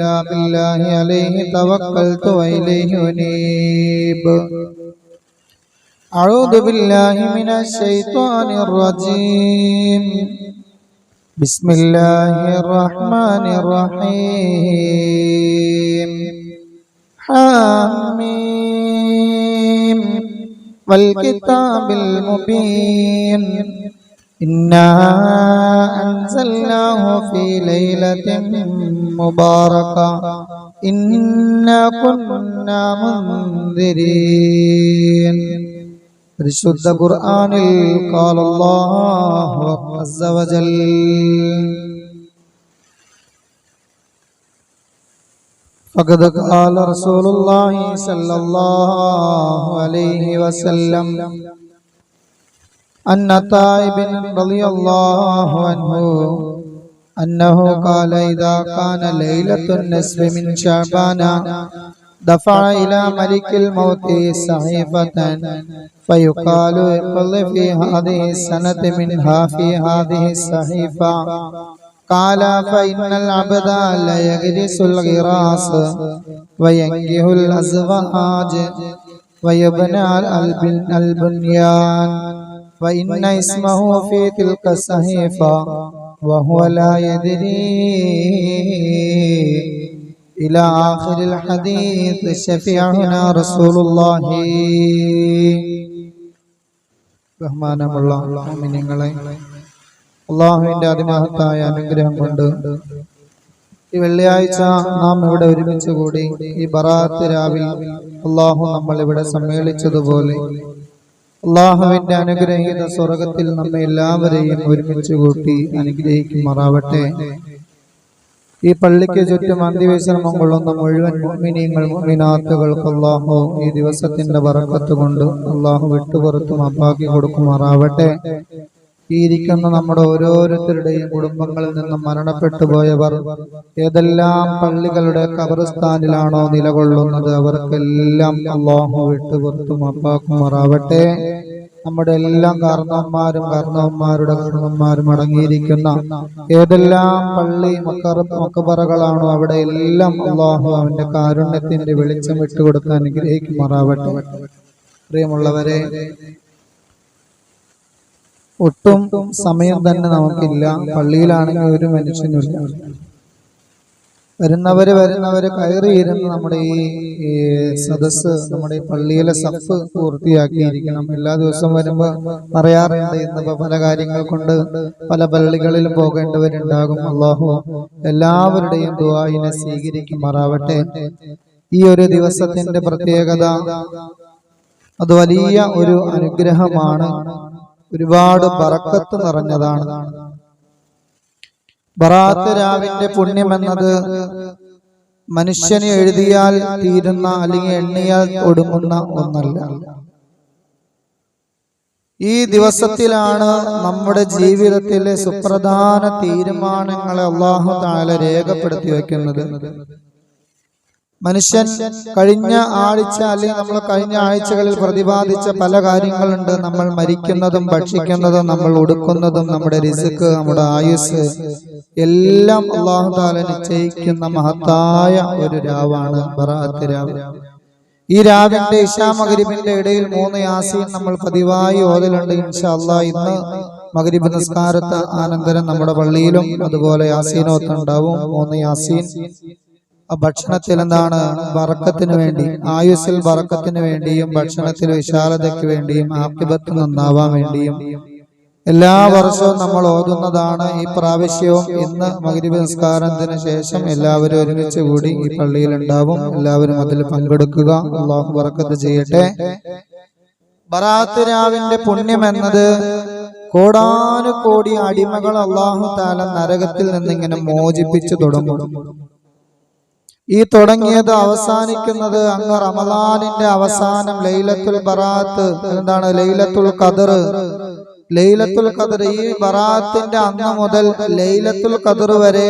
بالله عليه توكلت وإليه أنيب أعوذ بالله من الشيطان الرجيم بسم الله الرحمن الرحيم حميم والكتاب المبين إنا أنزلناه في ليلة مباركة إنا كنا منذرين പരിശുദ്ധ ഖുർആനിൽ قال الله عز وجل فقد قال رسول الله صلى الله عليه وسلم أن طائب رضي الله عنه أنه قال إذا كان ليلة النصف من شعبان دفع إلى ملك الموت صحيفة فيقال اقض في هذه السنة منها في هذه الصحيفة قال فإن العبد لا يجلس الغراس وينجه الأزواج ويبنى البنيان وإن اسمه في تلك الصحيفة وهو لا يدري إلى آخر الحديث شفيعنا رسول الله ബഹുമാനമുള്ള മോമിനിങ്ങളെ അള്ളാഹുവിന്റെ അതിമഹത്തായ അനുഗ്രഹം കൊണ്ട് ഈ വെള്ളിയാഴ്ച നാം ഇവിടെ ഒരുമിച്ച് കൂടി ഈ ബറാത്ത് രാവിൽ അള്ളാഹു നമ്മൾ ഇവിടെ സമ്മേളിച്ചതുപോലെ അള്ളാഹുവിന്റെ അനുഗ്രഹീത സ്വർഗത്തിൽ നമ്മെ എല്ലാവരെയും ഒരുമിച്ച് കൂട്ടി അനുഗ്രഹിക്കുമാറാവട്ടെ. ഈ പള്ളിക്ക് ചുറ്റും അന്തിവിശ്രമം കൊള്ളുന്ന മുഴുവൻ മുഅ്മിനീങ്ങൾ മുഅ്മിനാത്തുകൾക്ക് അള്ളാഹു ഈ ദിവസത്തിന്റെ വറക്കത്ത് കൊണ്ട് അള്ളാഹു വിട്ടുപുറത്തും അപ്പാക്കി കൊടുക്കുമാറാവട്ടെ. ഇരിക്കുന്ന നമ്മുടെ ഓരോരുത്തരുടെയും കുടുംബങ്ങളിൽ നിന്നും മരണപ്പെട്ടു പോയവർ ഏതെല്ലാം പള്ളികളുടെ കബറിസ്ഥാനിലാണോ നിലകൊള്ളുന്നത് അവർക്കെല്ലാം അള്ളാഹു വിട്ടുപുറത്തും അപ്പാക്കുമാറാവട്ടെ. നമ്മുടെ എല്ലാം കാരണവന്മാരും കാരണവന്മാരുടെ കാരണവന്മാരും അടങ്ങിയിരിക്കുന്ന ഏതെല്ലാം പള്ളി മക്കറ അവിടെ എല്ലാം അള്ളാഹു അവന്റെ കാരുണ്യത്തിന്റെ വെളിച്ചം വിട്ടുകൊടുത്ത് അനുഗ്രഹിക്കുമാറാവട്ടെ. പ്രിയമുള്ളവരെ ഒട്ടും സമയം തന്നെ നമുക്കില്ല. പള്ളിയിലാണെങ്കിൽ ഒരു മനുഷ്യനില്ല വരുന്നവര് വരുന്നവര് കയറിയിരുന്ന് നമ്മുടെ ഈ സദസ് നമ്മുടെ ഈ പള്ളിയിലെ സഫ് പൂർത്തിയാക്കിയിരിക്കണം. എല്ലാ ദിവസവും വരുമ്പോ പറയാറുണ്ട് ഇന്നിപ്പോ പല കാര്യങ്ങൾ കൊണ്ട് പല പള്ളികളിലും പോകേണ്ടവരുണ്ടാകും അള്ളാഹു എല്ലാവരുടെയും ദുആയിനെ സ്വീകരിക്കുമാറാവട്ടെ. ഈ ഒരു ദിവസത്തിന്റെ പ്രത്യേകത അത് വലിയ ഒരു അനുഗ്രഹമാണ്. ഒരുപാട് ബറക്കത്ത് നിറഞ്ഞതാണ്. ബറാത്ത് രാവിന്റെ പുണ്യം എന്നത് മനുഷ്യന് എഴുതിയാൽ തീരുന്ന അല്ലെങ്കിൽ എണ്ണിയാൽ ഒടുങ്ങുന്ന ഒന്നല്ല. ഈ ദിവസത്തിലാണ് നമ്മുടെ ജീവിതത്തിലെ സുപ്രധാന തീരുമാനങ്ങളെ അള്ളാഹു താല രേഖപ്പെടുത്തി വെക്കുന്നത്. മനുഷ്യൻ കഴിഞ്ഞ ആഴ്ച അല്ലെങ്കിൽ നമ്മൾ കഴിഞ്ഞ ആഴ്ചകളിൽ പ്രതിപാദിച്ച പല കാര്യങ്ങളുണ്ട്. നമ്മൾ മരിക്കുന്നതും ഭക്ഷിക്കുന്നതും നമ്മൾ ഉടുക്കുന്നതും നമ്മുടെ രിസുക്ക് നമ്മുടെ ആയുസ് എല്ലാം അള്ളാഹുദാല നിശ്ചയിക്കുന്ന മഹത്തായ ഒരു രാവാണ്. ബറാത്ത് രാവ്. ഈ രാവിന്റെ ഇഷാ മകരിബിന്റെ ഇടയിൽ മൂന്ന് യാസീൻ നമ്മൾ പതിവായി ഓതലുണ്ട്. ഇൻഷാ അള്ളാഹ് ഇന്ന് മകരിബ് നിസ്കാരത്ത് അനന്തരം നമ്മുടെ പള്ളിയിലും അതുപോലെ യാസീനോത്തുണ്ടാവും. മൂന്ന് യാസീൻ ഭക്ഷണത്തിൽ എന്താണ് വറക്കത്തിന് വേണ്ടി ആയുസ്സിൽ വറക്കത്തിന് വേണ്ടിയും ഭക്ഷണത്തിൽ വിശാലതയ്ക്ക് വേണ്ടിയും ആപ്തിപത്ത് നന്നാവാൻ വേണ്ടിയും എല്ലാ വർഷവും നമ്മൾ ഓതുന്നതാണ് ഈ പ്രാവശ്യവും ഇന്ന് മകരി നിസ്കാരത്തിന് ശേഷം എല്ലാവരും ഒരുമിച്ച് കൂടി ഈ പള്ളിയിൽ ഉണ്ടാവും. എല്ലാവരും അതിൽ പങ്കെടുക്കുക. അള്ളാഹു വറക്കത്ത് ചെയ്യട്ടെ. ബറാത്ത് രാവിന്റെ പുണ്യം എന്നത് കോടാനുകോടി അടിമകൾ അള്ളാഹു താല നരകത്തിൽ നിന്നിങ്ങനെ മോചിപ്പിച്ചു തുടങ്ങും. ഈ തുടങ്ങിയത് അവസാനിക്കുന്നത് അങ്ങ് റമദാനിന്റെ അവസാനം ലൈലത്തുൽ ബറാത്ത്. എന്താണ്? ലൈലത്തുൽ ഖദർ. ലൈലത്തുൽ ഖദർ. ഈ ബറാത്തിന്റെ അന്ന് മുതൽ ലൈലത്തുൽ ഖദർ വരെ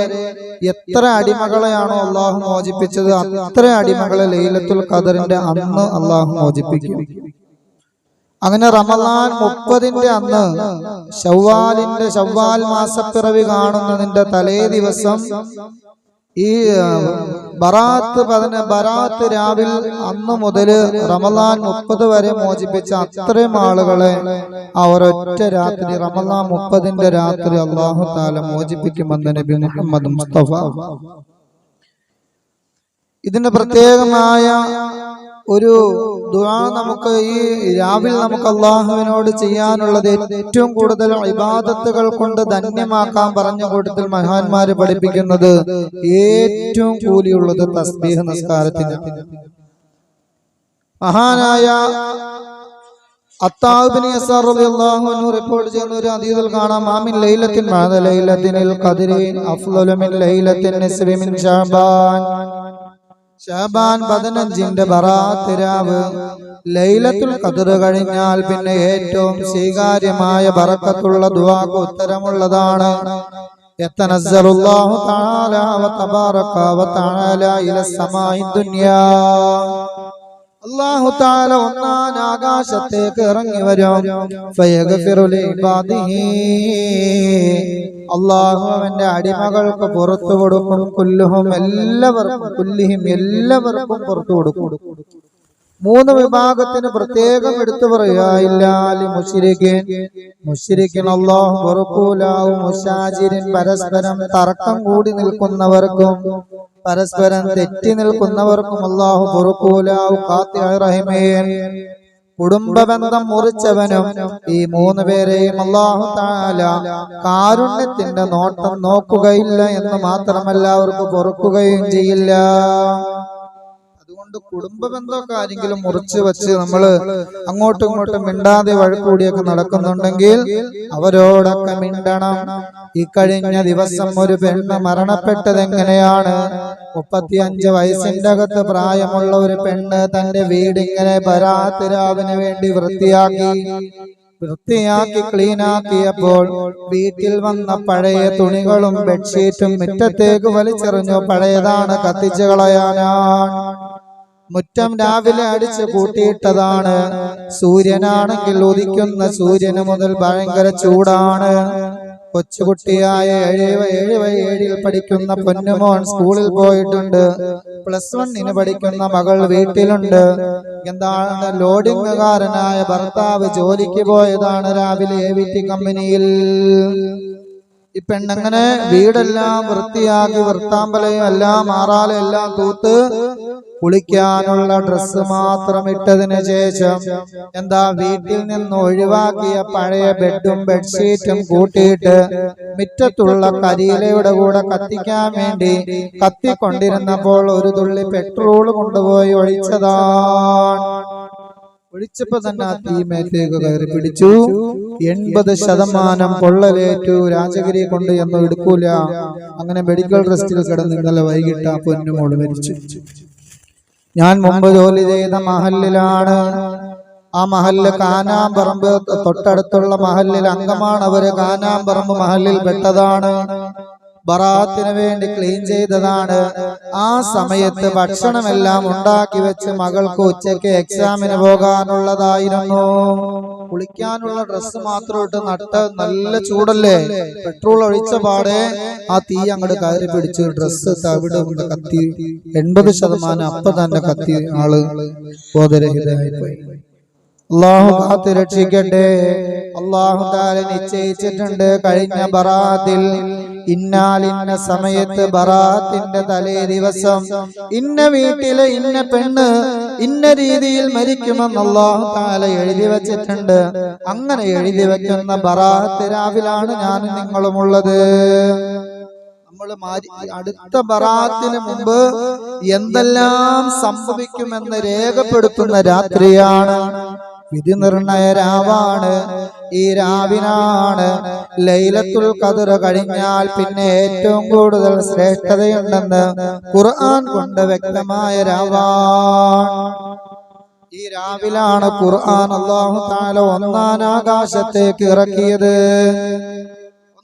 എത്ര അടിമകളെയാണോ അള്ളാഹു മോചിപ്പിച്ചത്. അത്ര അടിമകളെ ലൈലത്തുൽ ഖദറിന്റെ അന്ന് അള്ളാഹു മോചിപ്പിക്കും. അങ്ങനെ റമദാൻ മുപ്പതിന്റെ അന്ന് ഷവ്വാലിന്റെ ഷവ്വാൽ മാസപ്പിറവി കാണുന്നതിന്റെ തലേ ദിവസം ഈ ബറാത്ത് പതിന ബറാത്ത് രാവിൽ അന്ന് മുതൽ റമലാൻ മുപ്പത് വരെ മോചിപ്പിച്ച അത്രയും ആളുകളെ അവർ ഒറ്റ രാത്രി റമലാൻ മുപ്പതിന്റെ രാത്രി അള്ളാഹു താല മോചിപ്പിക്കുമെന്ന് നബി മുഹമ്മദ് മുസ്തഫ. ഇതിന്റെ പ്രത്യേകമായ ഒരു ദുആ നമുക്ക് ഈ രാവിലെ നമുക്ക് അള്ളാഹുവിനോട് ചെയ്യാനുള്ളത് ഏറ്റവും കൂടുതൽ ഇബാദത്തുകൾ കൊണ്ട് ധന്യമാക്കാൻ പറഞ്ഞ കൂട്ടത്തിൽ മഹാന്മാര് പഠിപ്പിക്കുന്നത് ഏറ്റവും കൂലിയുള്ളത് തസ്ബീഹ് നിസ്കാരത്തിന്. മഹാനായ റിപ്പോർട്ട് ചെയ്യുന്ന ഒരു കാണാം ലൈലത്തിൻ ഷാബാൻ പതിനഞ്ചിന്റെ ബറാത്തിരാവ്. ലൈലത്തുൽ ഖദർ കഴിഞ്ഞാൽ പിന്നെ ഏറ്റവും സ്വീകാര്യമായ ബറക്കത്തുള്ള ദുവാക്ക് ഉത്തരമുള്ളതാണ്. യത്തനസ്സലുല്ലാഹു തആല വതബാറക വതആല ഇല സമാഇ ദുനിയാ. അല്ലാഹു തആല ഒന്നാം ആകാശത്തേക്ക് ഇറങ്ങി വരും. അള്ളാഹു അവന്റെ അടിമകൾക്ക് പുറത്തു കൊടുക്കും. കുല്ലുഹും എല്ലാവർക്കും കുല്ലിഹിം എല്ലാവർക്കും പുറത്തു കൊടുക്കും. മൂന്ന് വിഭാഗത്തിന് പ്രത്യേകം എടുത്തു പറയാ മുഷിരിക്കൻ മുഷിരിക്കൻ അള്ളാഹു പൊറുക്കൂലാവും മുഷാജിരിൻ പരസ്പരം തർക്കം കൂടി നിൽക്കുന്നവർക്കും പരസ്പരം തെറ്റി നിൽക്കുന്നവർക്കും അള്ളാഹു പൊറുക്കൂലാവും കാത്തി റഹിമേൻ. കുടുംബബന്ധം മുറിച്ചവനും ഈ മൂന്ന് പേരെയും അള്ളാഹു താല കാരുണ്യത്തിന്റെ നോട്ടം നോക്കുകയില്ല എന്ന് മാത്രമല്ല അവർക്ക് പൊറുക്കുകയും ചെയ്യില്ല. അതുകൊണ്ട് കുടുംബ ബന്ധമൊക്കെ ആരെങ്കിലും മുറിച്ച് വെച്ച് നമ്മൾ അങ്ങോട്ടും ഇങ്ങോട്ടും മിണ്ടാതെ വഴക്കൂടിയൊക്കെ നടക്കുന്നുണ്ടെങ്കിൽ അവരോടൊക്കെ മിണ്ടണം. ഈ കഴിഞ്ഞ ദിവസം ഒരു പെണ്ണ് മരണപ്പെട്ടത് എങ്ങനെയാണ്? മുപ്പത്തിയഞ്ച് വയസ്സിന്റെ അകത്ത് പ്രായമുള്ള ഒരു പെണ്ണ് തന്റെ വീട് ഇങ്ങനെ പരാത്തിരാവിന് വേണ്ടി വൃത്തിയാക്കി. വൃത്തിയാക്കി. ക്ലീനാക്കിയപ്പോൾ വീട്ടിൽ വന്ന പഴയ തുണികളും ബെഡ്ഷീറ്റും മുറ്റത്തേക്ക് വലിച്ചെറിഞ്ഞു. പഴയതാണ് കത്തിച്ചു കളയാനാണ് മുറ്റം രാവിലെ അടിച്ച് കൂട്ടിയിട്ടതാണ്. സൂര്യനാണെങ്കിൽ ഉദിക്കുന്ന സൂര്യന് മുതൽ ഭയങ്കര ചൂടാണ്. കൊച്ചുകുട്ടിയായ ഏഴ് ഏഴ് ഏഴിൽ പഠിക്കുന്ന പൊന്നുമോൻ സ്കൂളിൽ പോയിട്ടുണ്ട്. പ്ലസ് വണ്ണിന് പഠിക്കുന്ന മകൾ വീട്ടിലുണ്ട്. എന്താണ് ലോഡിംഗുകാരനായ ഭർത്താവ് ജോലിക്ക് പോയതാണ് രാവിലെ എ കമ്പനിയിൽ ഈ പെണ്ണങ്ങനെ വീടെല്ലാം വൃത്തിയാക്കി വൃത്താമ്പലയും എല്ലാം മാറാലും എല്ലാം തൂത്ത് കുളിക്കാനുള്ള ഡ്രസ്സ് മാത്രം ഇട്ടതിന് ശേഷം എന്താ വീട്ടിൽ നിന്ന് ഒഴിവാക്കിയ പഴയ ബെഡും ബെഡ്ഷീറ്റും കൂട്ടിയിട്ട് മിറ്റത്തുള്ള കരിയിലയുടെ കൂടെ കത്തിക്കാൻ വേണ്ടി കത്തിക്കൊണ്ടിരുന്നപ്പോൾ ഒരു തുള്ളി പെട്രോൾ കൊണ്ടുപോയി ഒഴിച്ചതാണ്. ഒഴിച്ചപ്പോ തന്നെ ആ തീ മേത്തേക്ക് കയറി പിടിച്ചു. എൺപത് ശതമാനം പൊള്ളലേറ്റു. രാജഗിരി കൊണ്ട് എന്ന് എടുക്കൂല. അങ്ങനെ മെഡിക്കൽ റെസ്റ്റിൽ കിടന്ന് ഇന്നലെ വൈകിട്ട് ആ പൊന്നുമോൾ മരിച്ചു. ഞാൻ മുമ്പ് ജോലി ചെയ്ത മഹലിലാണ് ആ മഹലിൽ കാനാമ്പറമ്പ് തൊട്ടടുത്തുള്ള മഹലിൽ അംഗമാണ്. അവർ കാനാമ്പറമ്പ് മഹലിൽ പെട്ടതാണ്. ബറാത്തിന് വേണ്ടി ക്ലീൻ ചെയ്തതാണ്. ആ സമയത്ത് ഭക്ഷണമെല്ലാം ഉണ്ടാക്കി വെച്ച് മകൾക്ക് ഉച്ചയ്ക്ക് എക്സാമിന് പോകാനുള്ളതായിരുന്നു. കുളിക്കാനുള്ള ഡ്രസ്സ് മാത്രം ഇട്ട് നട്ട് നല്ല ചൂടല്ലേ? പെട്രോൾ ഒഴിച്ച പാടെ ആ തീ അങ്ങോട്ട് കയറി പിടിച്ച് ഡ്രസ്സ് തവിട് കത്തി. എൺപത് ശതമാനം അപ്പൊ തന്നെ കത്തി ആൾ. ബോധരഹിതമായി പോയി അള്ളാഹു കാത്തു രക്ഷിക്കട്ടെ. അള്ളാഹു നിശ്ചയിച്ചിട്ടുണ്ട്. കഴിഞ്ഞ ബറാത്തിൽ ഇന്നാലിന്ന സമയത്ത് ബറാത്തിന്റെ തലേ ദിവസം ഇന്ന വീട്ടിലെ ഇന്ന പെണ്ണ് ഇന്ന രീതിയിൽ മരിക്കുമെന്ന് അള്ളാഹു താല എഴുതി വച്ചിട്ടുണ്ട്. അങ്ങനെ എഴുതി വെക്കുന്ന ബറാത്ത് രാവിലാണ് ഞാൻ നിങ്ങളുമുള്ളത്. നമ്മൾ അടുത്ത ബറാത്തിന് മുമ്പ് എന്തെല്ലാം സംഭവിക്കുമെന്ന് രേഖപ്പെടുത്തുന്ന രാത്രിയാണ്. വിധി നിർണയ രാവാണ്. ഈ രാവിനാണ്. ലൈലത്തുൽ കതിറ കഴിഞ്ഞാൽ പിന്നെ ഏറ്റവും കൂടുതൽ ശ്രേഷ്ഠതയുണ്ടെന്ന് ഖുർആൻ കൊണ്ട് വ്യക്തമായ രാവാണ്. ഈ രാവിലാണ് ഖുർആൻ അള്ളാഹു താല ഒന്നാം ആകാശത്തേക്ക് ഇറക്കിയത്.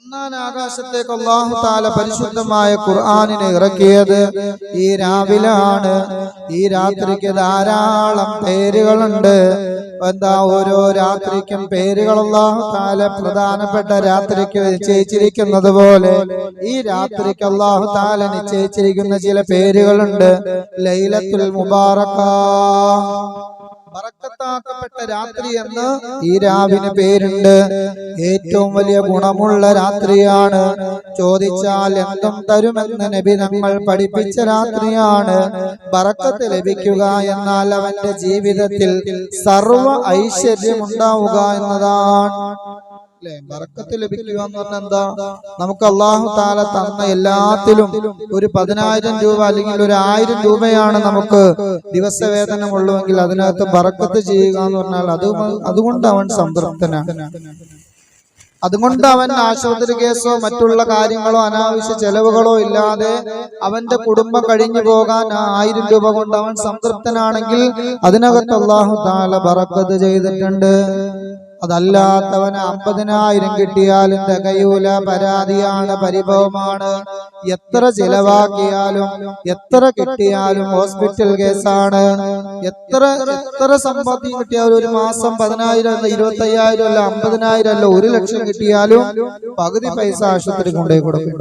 ഒന്നാം ആകാശത്തേക്ക് അള്ളാഹു താല പരിശുദ്ധമായ ഖുർആാനിനെ ഇറക്കിയത് ഈ രാവിലാണ്. ഈ രാത്രിക്ക് ധാരാളം പേരുകളുണ്ട്. എന്താ ഓരോ രാത്രിക്കും പേരുകൾ അള്ളാഹു താല പ്രധാനപ്പെട്ട രാത്രിക്ക് നിശ്ചയിച്ചിരിക്കുന്നത് പോലെ ഈ രാത്രിക്ക് അള്ളാഹു താല നിശ്ചയിച്ചിരിക്കുന്ന ചില പേരുകളുണ്ട്. ലൈലത്തുൽ മുബാറക്ക. ബറക്കത്താക്കപ്പെട്ട രാത്രി എന്ന് ഈ രാവിന് പേരുണ്ട്. ഏറ്റവും വലിയ ഗുണമുള്ള രാത്രിയാണ്. ചോദിച്ചാൽ എന്തും തരുമെന്ന് നബി നമ്മൾ പഠിപ്പിച്ച രാത്രിയാണ്. പറക്കത്ത് ലഭിക്കുക എന്നാൽ അവന്റെ ജീവിതത്തിൽ സർവ ഐശ്വര്യം ഉണ്ടാവുക എന്നതാണ്. ബറക്കത്ത് ലഭിക്കുക എന്ന് പറഞ്ഞാൽ എന്താ? നമുക്ക് അള്ളാഹു താല തന്ന എല്ലാത്തിലും ഒരു പതിനായിരം രൂപ അല്ലെങ്കിൽ ഒരു ആയിരം രൂപയാണ് നമുക്ക് ദിവസവേതനമുള്ളുവെങ്കിൽ അതിനകത്ത് ബറക്കത്ത് ചെയ്യുക എന്ന് പറഞ്ഞാൽ അത് അതുകൊണ്ട് അവൻ സംതൃപ്തനാണ്. അതുകൊണ്ട് അവൻ ആശുപത്രി കേസോ മറ്റുള്ള കാര്യങ്ങളോ അനാവശ്യ ചെലവുകളോ ഇല്ലാതെ അവന്റെ കുടുംബം കഴിഞ്ഞു പോകാൻ ആയിരം രൂപ കൊണ്ട് അവൻ സംതൃപ്തനാണെങ്കിൽ അതിനകത്ത് അള്ളാഹു താല ബറക്കത്ത് ചെയ്തിട്ടുണ്ട്. അതല്ലാത്തവന് അമ്പതിനായിരം കിട്ടിയാലും തികയൂല പരാതിയാണ് പരിഭവമാണ്. എത്ര ചിലവാക്കിയാലും എത്ര കിട്ടിയാലും ഹോസ്പിറ്റൽ കേസാണ്. എത്ര എത്ര സമ്പാദ്യം കിട്ടിയാലും ഒരു മാസം പതിനായിരം അല്ല ഇരുപത്തി അയ്യായിരം അല്ല അമ്പതിനായിരം അല്ല ഒരു ലക്ഷം കിട്ടിയാലും പകുതി പൈസ ആശുപത്രി കൊണ്ടേ കൊടുക്കും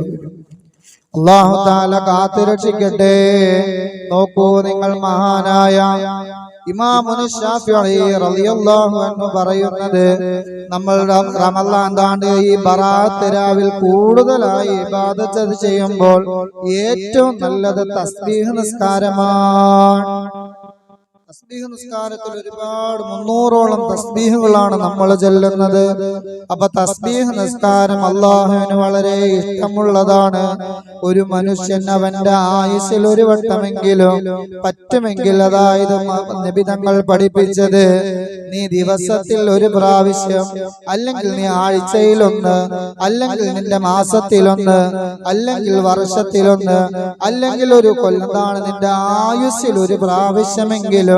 അള്ളാഹു താല കാത്തു രക്ഷിക്കട്ടെ നോക്കൂ നിങ്ങൾ മഹാനായ ഇമാമുന് പറയുന്നത് നമ്മൾ റം- റമളാൻ താണ്ട് ഈ ബറാത്ത് രാവിൽ കൂടുതലായി ഇബാദത്ത് ചെയ്യുമ്പോൾ ഏറ്റവും നല്ലത് തസ്ബീഹ് നിസ്കാരമാണ്. തസ്ബീഹ് നിസ്കാരത്തിൽ ഒരുപാട് മുന്നൂറോളം തസ്ബീഹുകളാണ് നമ്മൾ ചെല്ലുന്നത്. അപ്പൊ തസ്ബീഹ് നിസ്കാരം അള്ളാഹുവിന് വളരെ ഇഷ്ടമുള്ളതാണ്. ഒരു മനുഷ്യൻ അവന്റെ ആയുസ്സിൽ ഒരു വട്ടമെങ്കിലും പറ്റുമെങ്കിൽ അതായത് നിബിതങ്ങൾ നബി തങ്ങൾ പഠിപ്പിച്ചത് നീ ദിവസത്തിൽ ഒരു പ്രാവശ്യം അല്ലെങ്കിൽ നീ ആഴ്ചയിലൊന്ന് അല്ലെങ്കിൽ നിന്റെ മാസത്തിലൊന്ന് അല്ലെങ്കിൽ വർഷത്തിലൊന്ന് അല്ലെങ്കിൽ ഒരു കൊല്ലത്താണ് നിന്റെ ആയുസ്സിൽ ഒരു പ്രാവശ്യമെങ്കിലും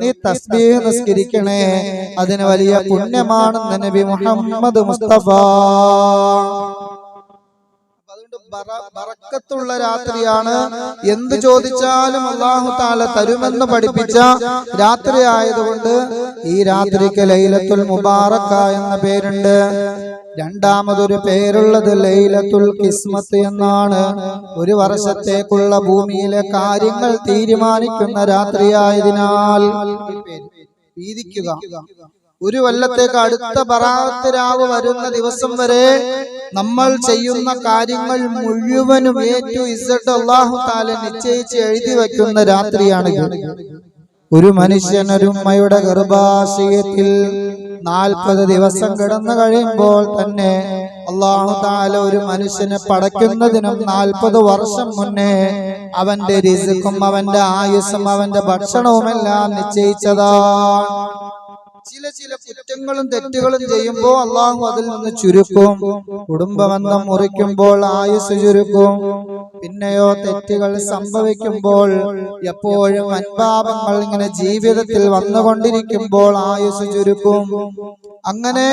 നീ തസ്ബീഹ് നിസ്കരിക്കണേ. അതിന് വലിയ പുണ്യമാണെന്ന് നബി മുഹമ്മദ് മുസ്തഫ. ബറക്കത്തുള്ള രാത്രിയാണ്. എന്ത് ചോദിച്ചാലും അള്ളാഹു താല തരുമെന്ന് പഠിപ്പിച്ച രാത്രി ആയതുകൊണ്ട് ഈ രാത്രിക്ക് ലൈലത്തുൽ മുബാറക്ക എന്ന പേരുണ്ട്. രണ്ടാമതൊരു പേരുള്ളത് ലൈലത്തുൽ കിസ്മത്ത് എന്നാണ് ഒരു വർഷത്തേക്കുള്ള ഭൂമിയിലെ കാര്യങ്ങൾ തീരുമാനിക്കുന്ന രാത്രിയായതിനാൽ വീതിക്കുക ഒരു കൊല്ലത്തേക്ക് അടുത്ത ബറാത്ത് രാവ് വരുന്ന ദിവസം വരെ നമ്മൾ ചെയ്യുന്ന കാര്യങ്ങൾ മുഴുവനും ഏറ്റു ടു ഇസഡ് അള്ളാഹു താല നിശ്ചയിച്ച് എഴുതി വയ്ക്കുന്ന രാത്രിയാണ്. ഒരു ഉമ്മയുടെ ഗർഭാശയത്തിൽ നാൽപ്പത് ദിവസം കിടന്നു കഴിയുമ്പോൾ തന്നെ അള്ളാഹു താല ഒരു മനുഷ്യനെ പടയ്ക്കുന്നതിനും നാൽപ്പത് വർഷം മുന്നേ അവന്റെ രിസുക്കും അവന്റെ ആയുസ്സും അവന്റെ ഭക്ഷണവുമെല്ലാം നിശ്ചയിച്ചതാണ് ചില ചില കുറ്റങ്ങളും തെറ്റുകളും ചെയ്യുമ്പോൾ അള്ളാഹു അതിൽ നിന്ന് ചുരുക്കും. കുടുംബബന്ധം മുറിക്കുമ്പോൾ ആയുസ് ചുരുക്കും. പിന്നെയോ തെറ്റുകൾ സംഭവിക്കുമ്പോൾ എപ്പോഴും അൻപാപങ്ങൾ ഇങ്ങനെ ജീവിതത്തിൽ വന്നുകൊണ്ടിരിക്കുമ്പോൾ ആയുസ് ചുരുക്കും. അങ്ങനെ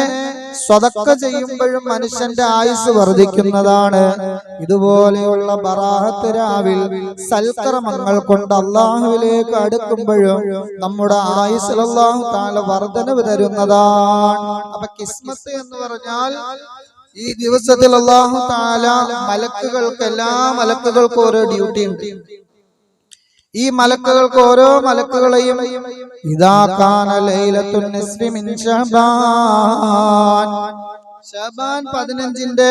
സ്വതക്ക ചെയ്യുമ്പോഴും മനുഷ്യന്റെ ആയുസ് വർദ്ധിക്കുന്നതാണ് ഇതുപോലെയുള്ള ബറാഹത്ത് രാവിൽ സൽക്കർമ്മങ്ങൾ കൊണ്ട് അള്ളാഹുവിലേക്ക് അടുക്കുമ്പോഴും നമ്മുടെ ആയുസ് അള്ളാഹു താല വർധനവ് തരുന്നതാണ് അപ്പൊ കിസ്മത്ത് എന്ന് പറഞ്ഞാൽ ഈ ദിവസത്തിൽ അള്ളാഹു താല മലക്കുകൾക്ക് എല്ലാ മലക്കുകൾക്കും ഓരോ ഡ്യൂട്ടി ഉണ്ട് ഈ മലക്കുകൾക്ക് ഓരോ മലക്കുകളെയും ഷബാൻ പതിനഞ്ചിന്റെ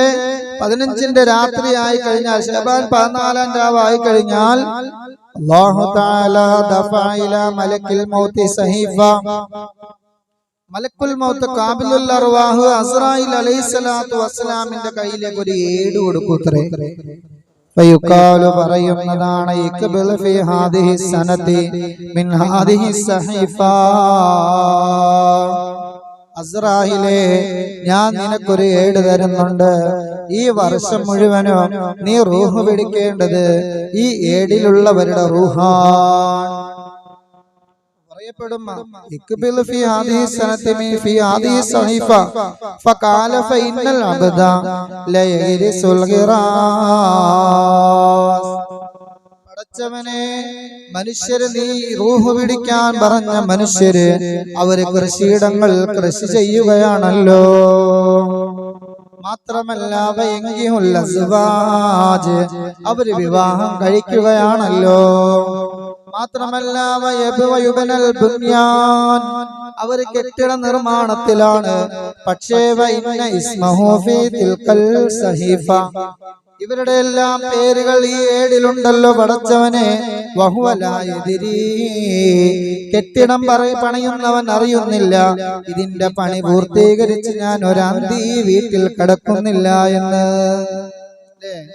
പതിനഞ്ചിന്റെ രാത്രി ആയി കഴിഞ്ഞാൽ ഷബാൻ പതിനാലാം ആയി കഴിഞ്ഞാൽ അള്ളാഹു താല ഇലാ മലക്കിൽ മൗത്തി സഹീഫ. മലക്കുൽ മൗത്ത് കാബിലുൽ അർവാഹ് അസ്രായിൽ അലൈഹിസ്സലാത്തു വസ്സലാമിന്റെ കയ്യിലേക്ക് ഒരു ഏട് കൊടുക്കൂത്രേ. ഫയുഖാലു പറയുന്നതാണ് ഇക്ബിൽ ഫി ഹാദിഹി സനതി മിൻ ഹാദിഹി സഹീഫ. അസ്രാഹിലെ ഞാൻ നിനക്കൊരു ഏട് തരുന്നുണ്ട്. ഈ വർഷം മുഴുവനും നീ റൂഹ് പിടിക്കേണ്ടത് ഈ ഏടിലുള്ളവരുടെ റൂഹാൻ. ഇക്ബിൽ ഫി ഹാദിഹി സനതി മി ഫി ഹാദിഹി സഹീഫ. ഫഖാല ഫഇന്നൽ അബ്ദ ലയരിസുൽ പടച്ചവനെ മനുഷ്യര് നീ റൂഹ് പിടിക്കാൻ പറഞ്ഞ മനുഷ്യര് അവർ കൃഷിയിടങ്ങൾ കൃഷി ചെയ്യുകയാണല്ലോ. മാത്രമല്ല അവയെങ്കിയുള്ള അവർ വിവാഹം കഴിക്കുകയാണല്ലോ. മാത്രമല്ല അവർ കെട്ടിട നിർമ്മാണത്തിലാണ്. പക്ഷേ സഹീഫ. ഇവരുടെ എല്ലാം പേരുകൾ ഈ ഏടിലുണ്ടല്ലോ പടച്ചവനെ. വഹുവലായതിരി കെട്ടിടം പറ പണിയുന്നവൻ അറിയുന്നില്ല. ഇതിന്റെ പണി പൂർത്തീകരിച്ച് ഞാൻ ഒരാന്തി വീട്ടിൽ കിടക്കുന്നില്ല എന്ന്?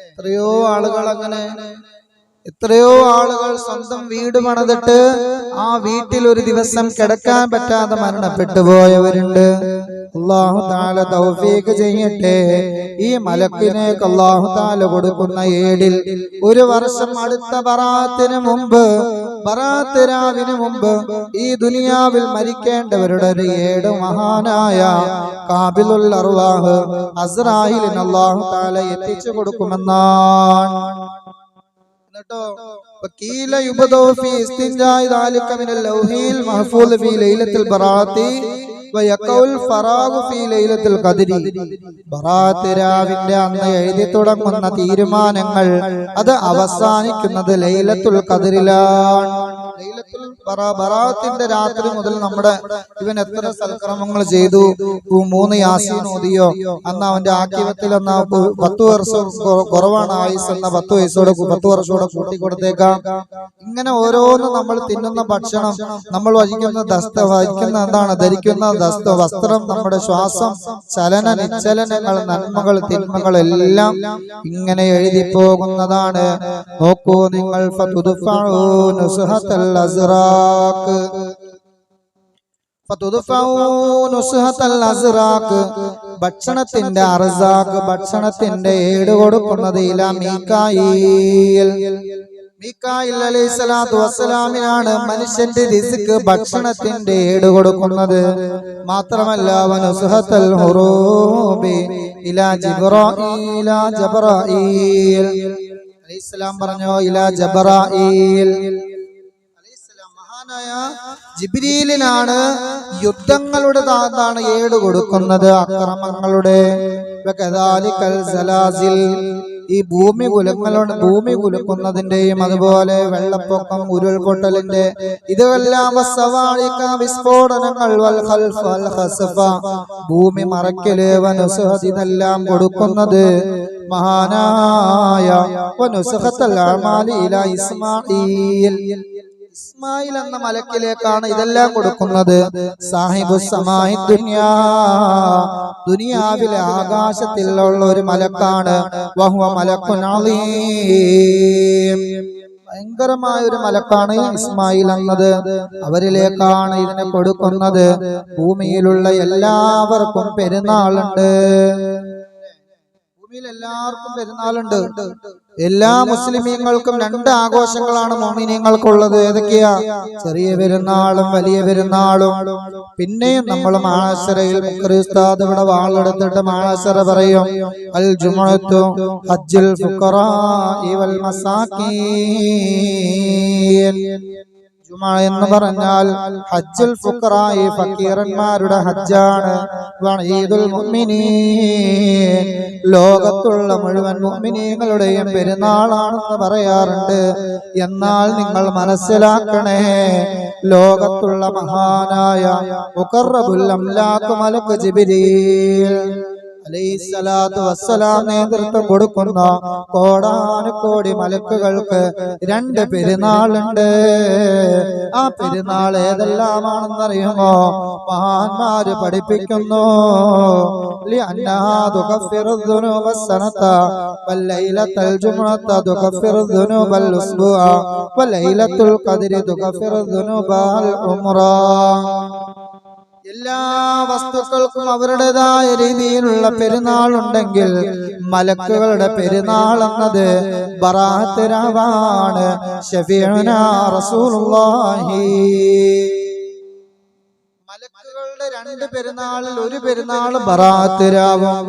എത്രയോ ആളുകൾ അങ്ങനെ എത്രയോ ആളുകൾ സ്വന്തം വീട് പണിതിട്ട് ആ വീട്ടിൽ ഒരു ദിവസം കിടക്കാൻ പറ്റാതെ മരണപ്പെട്ടു പോയവരുണ്ട്. അള്ളാഹു താല തൗഫീഖ് ചെയ്യട്ടെ. ഈ മലക്കിനേക്ക് അള്ളാഹു താല കൊടുക്കുന്ന ഏടിൽ ഒരു വർഷം അടുത്ത ബറാത്തിന് മുമ്പ് പറാത്തിരാവിന് മുമ്പ് ഈ ദുനിയാവിൽ മരിക്കേണ്ടവരുടെ ഒരു ഏട് മഹാനായ കാബിലുൽ അർവാഹ് അസ്രാഹിലിന് അള്ളാഹു താല എത്തിച്ചു കൊടുക്കുമെന്നാണ്. ഫീ ഇസ്തിൻജാഇ ദാലിക ലൗഹിൽ ഫീ ലൈലത്തുൽ ബറാത്തിരാവിന്റെ അന്ന് എഴുതി തുടങ്ങുന്ന തീരുമാനങ്ങൾ അത് അവസാനിക്കുന്നത് ലൈലത്തുൽ കതിരിലാണ് ബറാത്തിന്റെ രാത്രി മുതൽ നമ്മുടെ ഇവൻ എത്ര സൽക്രമങ്ങൾ ചെയ്തു? മൂന്ന് യാസീൻ ഓതിയോ അന്ന് അവന്റെ ആക്യവത്തിൽ എന്ന പത്ത് വർഷം കുറവാണ് ആയുസ് എന്ന പത്ത് വയസ്സോടെ പത്ത് വർഷത്തോടെ കൂട്ടിക്കൊടുത്തേക്കാം. ഇങ്ങനെ ഓരോന്ന് നമ്മൾ തിന്നുന്ന ഭക്ഷണം നമ്മൾ വഹിക്കുന്ന ദസ്ത വഹിക്കുന്ന എന്താണ്? ധരിക്കുന്ന ദസ്ത വസ്ത്രം നമ്മുടെ ശ്വാസം ചലന നിശ്ചലനങ്ങൾ നന്മകൾ തിന്മകൾ എല്ലാം ഇങ്ങനെ എഴുതി പോകുന്നതാണ് നോക്കൂ നിങ്ങൾ അസ്റാഖ് ഭക്ഷണത്തിന്റെ അർസാഖ് ഭക്ഷണത്തിന്റെ ഏട് കൊടുക്കുന്നത് ഇല മീക്കായിൽ മീക്കായിൽ അലൈഹി സ്വലാത്തു വസ്സലാമിനാണ് മനുഷ്യന്റെ റിസ്ക് ഭക്ഷണത്തിന്റെ ഏട് കൊടുക്കുന്നത്. മാത്രമല്ല വനുസുഹത്തൽ ഹുറൂബി ഇലാ ജബറ പറഞ്ഞു ഇലാ ജബ്രാഈൽ. ജിബ്രീലിനാണ് യുദ്ധങ്ങളുടെ താത്താണ് ഏട് കൊടുക്കുന്നത് അക്രമങ്ങളുടെ. ഈ ഭൂമി കുലുങ്ങളുടെ ഭൂമി കുലുക്കുന്നതിന്റെയും അതുപോലെ വെള്ളപ്പൊക്കം ഉരുൾപൊട്ടലിന്റെ ഇതെല്ലാം വിസ്ഫോടനങ്ങൾ. ഭൂമി മറക്കൽ വനുസഹതിനെല്ലാം കൊടുക്കുന്നത് മഹാനായ വനുസഹത്തല്ല ഇസ്മാഈൽ. ഇസ്മായിൽ എന്ന മലക്കിലേക്കാണ് ഇതെല്ലാം കൊടുക്കുന്നത്. സാഹിബു സമായി ദുനിയാ. ദുനിയാവിലെ ആകാശത്തിലുള്ള ഒരു മലക്കാണ്. വഹുവ മലക്കുൻ അളീം ഭയങ്കരമായ ഒരു മലക്കാണ് ഇസ്മായിൽ എന്നത്. അവരിലേക്കാണ് ഇതിനെ കൊടുക്കുന്നത്. ഭൂമിയിലുള്ള എല്ലാവർക്കും പെരുന്നാളുണ്ട്. ഭൂമിയിൽ എല്ലാവർക്കും പെരുന്നാളുണ്ട്. എല്ലാ മുസ്ലിമീങ്ങൾക്കും രണ്ട് ആഘോഷങ്ങളാണ് മോമിനിയങ്ങൾക്കുള്ളത് ഏതൊക്കെയാ? ചെറിയ പെരുന്നാളും വലിയ പെരുന്നാളും. പിന്നെയും നമ്മൾ മാഷറയിൽ ഉസ്താദ് ഇവിടെ വാളെടുത്തിട്ട് മാഷറ പറയും അൽ ജുമഅത്തു ഹജ്ജിൽ ഫുഖറാ വൽ മസാക്കീൻ ജുമ എന്ന് പറഞ്ഞാൽ ഹജ്ജുൽ ഫുഖറായി ഫക്കീറന്മാരുടെ ഹജ്ജാണ്. വഈദുൽ മുഅ്മിനീൻ. ലോകത്തുള്ള മുഴുവൻ മുഅ്മിനീങ്ങളുടെയും പെരുന്നാളാണെന്ന് പറയാറുണ്ട്. എന്നാൽ നിങ്ങൾ മനസ്സിലാക്കണേ ലോകത്തുള്ള മഹാനായ മുഖറബുൽ അംലാഖ് മലക്ക് ജിബ്രീൽ അലൈഹിസ്സലാത്തു നേതൃത്വം കൊടുക്കുന്ന കോടാനുകോടി മലക്കുകൾക്ക് രണ്ട് പെരുന്നാളുണ്ട്. ആ പെരുന്നാൾ ഏതെല്ലാമാണെന്നറിയുമോ? മഹാന്മാര് പഠിപ്പിക്കുന്നു. എല്ലാ വസ്തുക്കൾക്കും അവരുടേതായ രീതിയിലുള്ള പെരുന്നാൾ ഉണ്ടെങ്കിൽ മലക്കുകളുടെ പെരുന്നാൾ എന്നത് ബറാത്തിരാവാണ് മലക്കുകളുടെ രണ്ട് പെരുന്നാളിൽ ഒരു പെരുന്നാൾ ബറാത്തിരാവും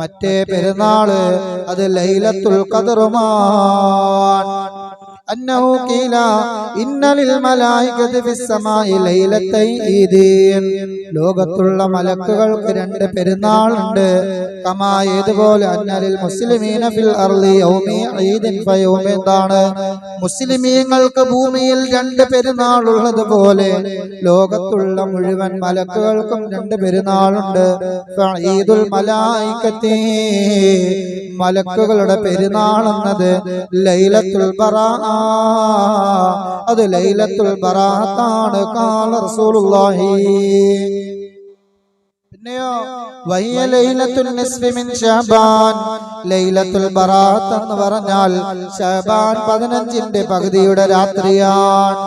മറ്റേ പെരുന്നാൾ അത് ലൈലത്തുൽ ഖദറുമാൻ أنه قيل إن للملائكة في السماء ليلتي ഈദീൻ ലോകത്തുള്ള മലക്കുകൾക്ക് രണ്ട് പെരുന്നാളുണ്ട് കമാ ഏതുപോലെ അന്നലിൽ മുസ്ലിമീന ഫിൽ അർളി യൗമി ഈദിൻ ഫയൗമ എന്താണ് മുസ്ലിമീങ്ങൾക്ക് ഭൂമിയിൽ രണ്ട് പെരുന്നാൾ ഉള്ളതുപോലെ ലോകത്തുള്ള മുഴുവൻ മലക്കുകൾക്കും രണ്ട് പെരുന്നാളുണ്ട് ഈദുൽ മലായിക്കത്തി മലക്കുകളുടെ പെരുന്നാൾ എന്നത് ലൈലത്തുൽ ബറാ അത് ലൈലത്തുൽ ബറാത്താണ്. കാല റസൂലുള്ളാഹി. പിന്നെയോ വഹിയ ലൈലത്തുൽ നിസ്ഫി മിൻ ശഅബാൻ ലൈലത്തുൽ ബറാത്ത് എന്ന് പറഞ്ഞാൽ ശഅബാൻ 15ന്റെ പകുതിയുടെ രാത്രിയാണ്.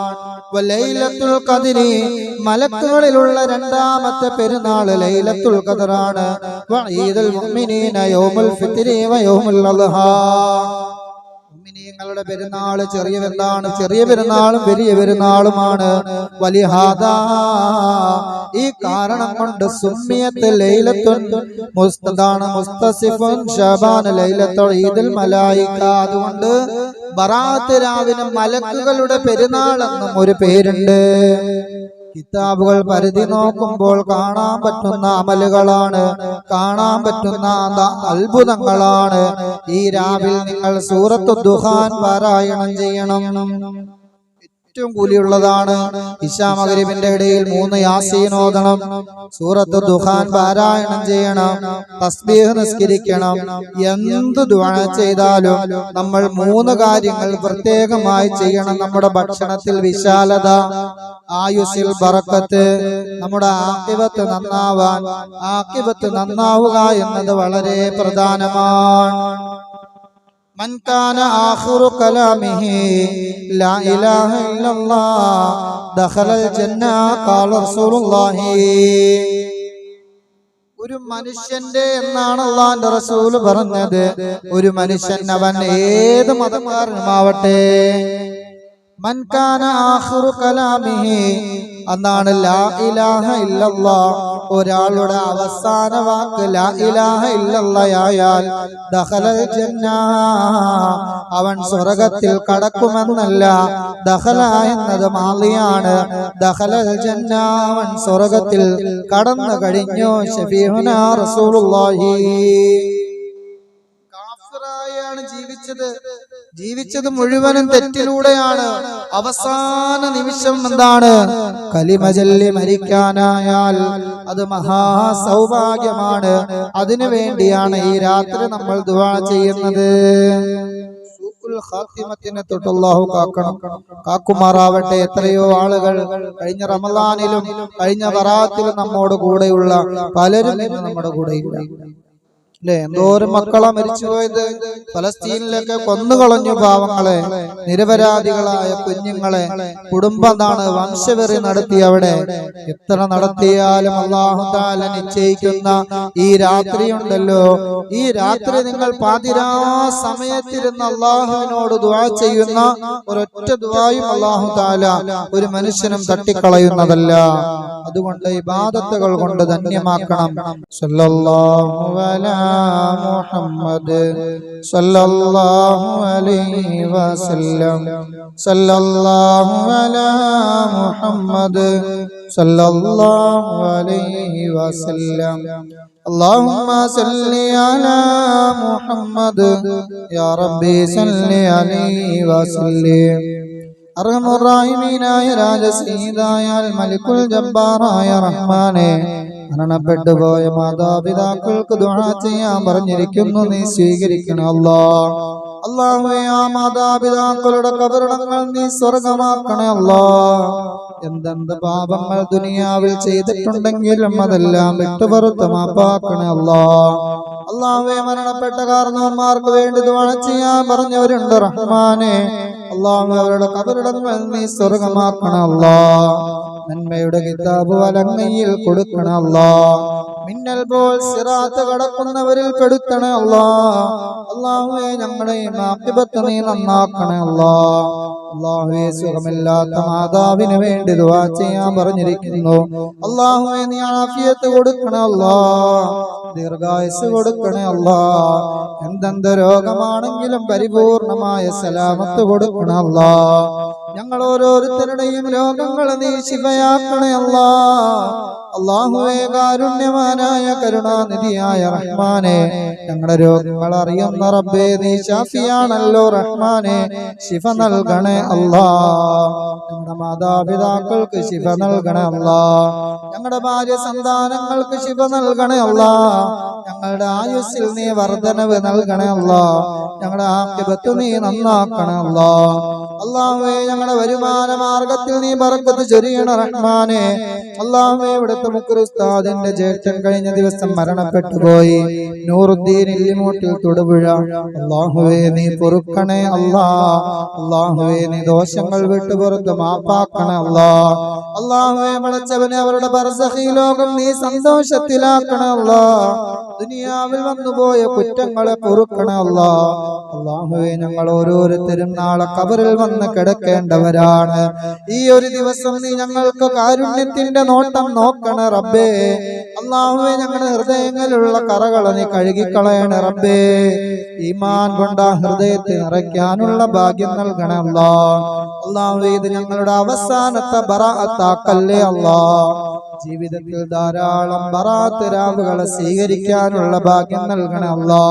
ലൈലത്തുൽ ഖദ്രി മലക്കുകളിലുള്ള രണ്ടാമത്തെ പെരുന്നാൾ ലൈലത്തുൽ ഖദറാണ്. വഈദുൽ മുഅ്മിനീന യൗമുൽ ഫിത്രി വ യൗമുൽ മുഅ്മിനീങ്ങളുടെ പെരുന്നാൾ ചെറിയ പെരുന്നാൾ ചെറിയ പെരുന്നാളും വലിയ പെരുന്നാളുമാണ് വലിഹാദ. ഈ കാരണം കൊണ്ട് സുമ്മിയത്ത് ലൈലത്തുൻ മുസ്തദാണ് മുസ്തസിഫുൻ ഷബാൻ ലൈലത്തുൽ ഈദുൽ മലായിക. അതുകൊണ്ട് ബറാത്ത് രാവിന് മലക്കുകളുടെ പെരുന്നാളെന്നും ഒരു പേരുണ്ട്. കിതാബുകൾ പരിധി നോക്കുമ്പോൾ കാണാൻ പറ്റുന്ന അമലുകളാണ് കാണാൻ പറ്റുന്ന അത- അത്ഭുതങ്ങളാണ്. ഈ രാവിൽ നിങ്ങൾ സൂറത്ത് ദുഹാൻ പാരായണം ചെയ്യണം. ഏറ്റവും കൂലിയുള്ളതാണ്. ഇശാ മകരിബിന്റെ ഇടയിൽ മൂന്ന് യാസീൻ ഓതണം. സൂറത്ത് ദുഹാൻ പാരായണം ചെയ്യണം. തസ്ബീഹ് നിസ്കരിക്കണം. എന്ത് ദുആ ചെയ്താലും നമ്മൾ മൂന്ന് കാര്യങ്ങൾ പ്രത്യേകമായി ചെയ്യണം. നമ്മുടെ ഭക്ഷണത്തിൽ വിശാലത ആയുസിൽ ബറക്കത്ത് നമ്മുടെ ആക്കിബത്ത് നന്നാവാൻ ആക്കിബത്ത് നന്നാവുക എന്നത് വളരെ പ്രധാനമാണ്. من كان آخر كلامه لا إله إلا الله دخل الجنة قال رسول الله ഒരു മനുഷ്യന്റെ എന്നാണ് അള്ളാന്റെ റസൂല് പറഞ്ഞത് ഒരു മനുഷ്യൻ അവൻ ഏത് മതക്കാരനുമാവട്ടെ മൻകാന ആഖിറു കലാമിഹി അന്നാണ് ലാ ഇലാഹ ഇല്ലല്ലാ ഒരാളുടെ അവസാന വാക്ക് ലാ ഇലാഹ ദഖലൽ ജന്ന. അവൻ സ്വർഗത്തിൽ കടക്കുമെന്നല്ല ദഖല എന്നത് മാളിയാണ്. ദഖലൽ ജന്ന അവൻ സ്വർഗത്തിൽ കടന്നു കഴിഞ്ഞു. റസൂലുള്ളാഹി. ജീവിച്ചത്. ജീവിച്ചത് മുഴുവനും തെറ്റിലൂടെയാണ്. അവസാന നിമിഷം എന്താണ്? കലിമജല്ലി മരിക്കാനായാൽ അത് മഹാസൗഭാഗ്യമാണ്. അതിനു വേണ്ടിയാണ് ഈ രാത്രി നമ്മൾ ദുവാ ചെയ്യുന്നത്. ഖാത്തിമത്തിനെ തൊട്ട് കാക്കണം. കാക്കുമാറാവട്ടെ എത്രയോ ആളുകൾ കഴിഞ്ഞ റമദാനിലും കഴിഞ്ഞ വറാത്തിലും നമ്മോട് കൂടെയുള്ള. പലരും നമ്മുടെ കൂടെയില്ല. അല്ലെ എന്തോരം മക്കളാ മരിച്ചുപോയത് ഫലസ്തീനിലൊക്കെ കൊന്നുകളഞ്ഞു പാവങ്ങളെ. നിരപരാധികളായ കുഞ്ഞുങ്ങളെ. കുടുംബമാണ് വംശവെറി നടത്തി അവിടെ. എത്ര നടത്തിയാലും അള്ളാഹുദാല നിശ്ചയിക്കുന്ന ഈ രാത്രി ഉണ്ടല്ലോ. ഈ രാത്രി നിങ്ങൾ പാതിരാ സമയത്തിരുന്ന അള്ളാഹുവിനോട് ദുആ ചെയ്യുന്ന ഒരൊറ്റ ദുആയും അള്ളാഹു താല ഒരു മനുഷ്യനും തട്ടിക്കളയുന്നതല്ല. അതുകൊണ്ട് ഇബാദത്തുകൾ കൊണ്ട് ധന്യമാക്കണം. സല്ലല്ലാഹു അലാ മുഹമ്മദ് സല്ലല്ലാഹു അലൈഹി വസല്ലം സല്ലല്ലാഹു അലാ മുഹമ്മദ് സല്ലല്ലാഹു അലൈഹി വസല്ലം اللهم صل على محمد يا ربي صل عليه وسلم അർഹമുറാഹിമീനായ രാജസീതായാൽ മലിക്കുൽ ജബ്ബാറായ റഹ്മാനെ മരണപ്പെട്ടു പോയ മാതാപിതാക്കൾക്ക് ദുആ ചെയ്യാൻ പറഞ്ഞിരിക്കുന്നു. നീ സ്വീകരിക്കണം അല്ലാ. അള്ളാഹുവേ ആ മാതാപിതാക്കളുടെ കബറിടങ്ങൾ നീ സ്വർഗമാക്കണേ അല്ലാ. എന്തെന്ത് പാപങ്ങൾ ദുനിയാവിൽ ചെയ്തിട്ടുണ്ടെങ്കിലും അതെല്ലാം വിട്ടുപുറത്ത് മാപ്പാക്കണേ അല്ലാ. മരണപ്പെട്ട കാരണവന്മാർക്ക് വേണ്ടി ദുആ ചെയ്യാൻ പറഞ്ഞവരുണ്ട് റഹ്മാനെ. അള്ളാഹു അവരുടെ കബറിടങ്ങൾ നീ സ്വർഗമാക്കണേ അല്ലാ. നന്മയുടെ കിതാബ് വലങ്ങയിൽ കൊടുക്കണ അല്ലാ മിന്നൽ പോൽ സിറാത്ത് കടക്കുന്നവരിൽ പെടുത്തണമല്ല അള്ളാഹുവെ ഞങ്ങളെയും ആക്കിബത്ത് നീ നന്നാക്കണേ അല്ലാ അള്ളാഹുവെ സുഖമില്ലാത്ത മാതാവിന് വേണ്ടി ദുവാ ചെയ്യാൻ പറഞ്ഞിരിക്കുന്നു. അള്ളാഹുവെ നീ ആഫിയത്ത് കൊടുക്കണമല്ല ദീർഘായുസ് കൊടുക്കണമല്ല എന്തെന്ത് രോഗമാണെങ്കിലും പരിപൂർണമായ സലാമത്ത് കൊടുക്കണമല്ല ഞങ്ങൾ ഓരോരുത്തരുടെയും രോഗങ്ങൾ നീ ശിവയാക്കണേ അല്ലാ. അള്ളാഹുവേ കാരുണ്യവാനായ കരുണാനിധിയായ റഹ്മാനെ ഞങ്ങളുടെ രോഗങ്ങൾ അറിയുന്ന റബ്ബേ നീ ഷാഫിയാണല്ലോ റഹ്മാനെ ശിഫ നൽകണേ അല്ലാ. ഞങ്ങളുടെ മാതാപിതാക്കൾക്ക് ശിഫ നൽകണേ അല്ലാ. ഞങ്ങളുടെ ഭാര്യ സന്താനങ്ങൾക്ക് ശിഫ നൽകണേ അല്ലാ. ഞങ്ങളുടെ ആയുസ്സിൽ നീ വർധനവ് നൽകണേ അല്ലാ. ഞങ്ങളുടെ ആക്കിബത്ത് നീ നന്നാക്കണേ അല്ലാ. അള്ളാഹുവേ ഞങ്ങളുടെ വരുമാന മാർഗത്തിൽ നീ പറക്കത്ത് ചൊരിയണ റഹ്മാനെ. അള്ളാഹുവേ ഇവിടുത്തെ മുക്കുറുസ്താദിന്റെ ജ്യേഷ്ഠൻ കഴിഞ്ഞ ദിവസം മരണപ്പെട്ടു പോയി. നൂറുദ്ദീൻ ഇല്ലിമൂട്ടിൽ തൊടുപുഴ. അള്ളാഹുവേ നീ പൊറുക്കണേ അല്ലാ. അള്ളാഹുവേ നീ ദോഷങ്ങൾ വിട്ടു പുറത്ത് മാപ്പാക്കണേ അല്ലാ. അള്ളാഹുവേ വിളച്ചവനെ അവരുടെ പരസഹി ലോകം നീ സന്തോഷത്തിലാക്കണേ അല്ലാ. ദുനിയാവിൽ വന്നുപോയ കുറ്റങ്ങളെ പൊറുക്കണ അല്ലാ അള്ളാഹുവെ ഞങ്ങൾ ഓരോരുത്തരും നാളെ കബറിൽ വന്ന് കിടക്കേണ്ടവരാണ്. ഈ ഒരു ദിവസം നീ ഞങ്ങൾക്ക് കാരുണ്യത്തിന്റെ നോട്ടം നോക്കണ റബ്ബേ. അള്ളാഹുവെ ഞങ്ങളുടെ ഹൃദയങ്ങളിലുള്ള കറകളെ നീ കഴുകിക്കളയണ റബ്ബേ. ഈമാൻ കൊണ്ട് ഹൃദയത്തെ നിറയ്ക്കാനുള്ള ഭാഗ്യം നൽകണേ അല്ലാ അള്ളാഹുവെ ഇത് ഞങ്ങളുടെ അവസാനത്തെ ബറാത്താക്കല്ലേ അള്ളാ. ജീവിതത്തിൽ ധാരാളം ബറാത്ത് രാവുകളെ സ്വീകരിക്കാനുള്ള ഭാഗ്യം നൽകണേ അല്ലാ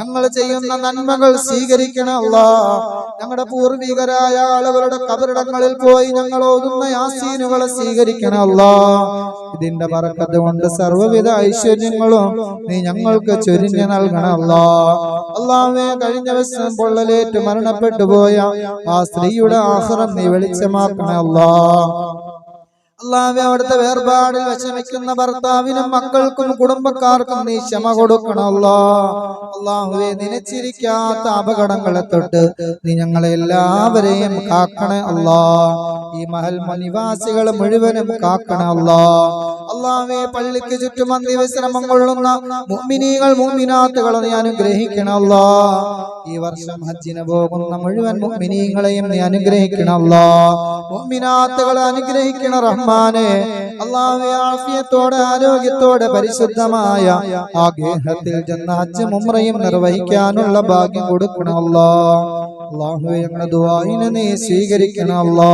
ഞങ്ങൾ ചെയ്യുന്ന നന്മകൾ സ്വീകരിക്കണ ഞങ്ങളുടെ പൂർവികരായ ആളുകളുടെ കബറിടങ്ങളിൽ പോയി ഞങ്ങൾ ഓതുന്ന യാസീനുകളെ സ്വീകരിക്കണ ഇതിന്റെ പറക്കത്ത് കൊണ്ട് സർവവിധ ഐശ്വര്യങ്ങളും നീ ഞങ്ങൾക്ക് ചൊരിഞ്ഞു നൽകണ അള്ളാമേ കഴിഞ്ഞ ദിവസം പൊള്ളലേറ്റ് മരണപ്പെട്ടു പോയ ആ സ്ത്രീയുടെ ആഹ്റം നീ വെളിച്ചമാക്കണേ അല്ലാ അള്ളാഹുവെ അവിടുത്തെ വേർപാടിൽ വിഷമിക്കുന്ന ഭർത്താവിനും മക്കൾക്കും കുടുംബക്കാർക്കും നീ ക്ഷമ കൊടുക്കണമല്ലോ. അള്ളാഹുവെ നനച്ചിരിക്കാത്ത അപകടങ്ങളെ തൊട്ട് നീ ഞങ്ങളെ എല്ലാവരെയും കാക്കണേ അല്ലാ. ഈ മഹൽ നിവാസികൾ മുഴുവനും കാക്കണ അല്ലാ അള്ളാഹുവെ പള്ളിക്ക് ചുറ്റും അന്തി വിശ്രമം കൊള്ളുന്ന മുമ്മിനികൾ മുമ്മിനാത്തുകൾ നീ അനുഗ്രഹിക്കണം അല്ലാ ഈ വർഷം ഹജ്ജിന് പോകുന്ന മുഴുവൻ മുഅ്മിനീങ്ങളെയും നീ അനുഗ്രഹിക്കണം അല്ലാ മുഅ്മിനാത്തുകളെ അനുഗ്രഹിക്കണ റഹ്മാനെ. അള്ളാഹുവെ ആഫിയത്തോടെ ആരോഗ്യത്തോടെ പരിശുദ്ധമായ ആ ഗേഹത്തിൽ ചെന്ന് ഹജ്ജ് മുമ്രയും നിർവഹിക്കാനുള്ള ഭാഗ്യം കൊടുക്കണം അല്ലാ അള്ളാഹുവെ ഞങ്ങളുടെ ദുആഇനെ നീ സ്വീകരിക്കണം അല്ലാ